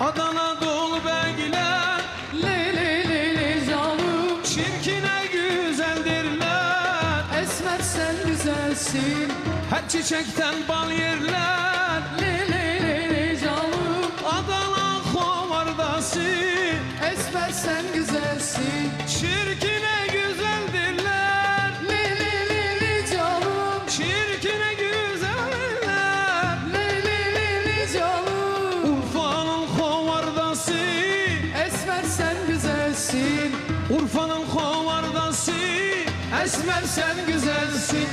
Adana dolu belgiler Le le le güzeldirler Esmer sen güzelsin. Her çiçekten bal yerler. Le le le le canım. Adana komardasın Urfa'nın hovardası Esmer sen güzelsin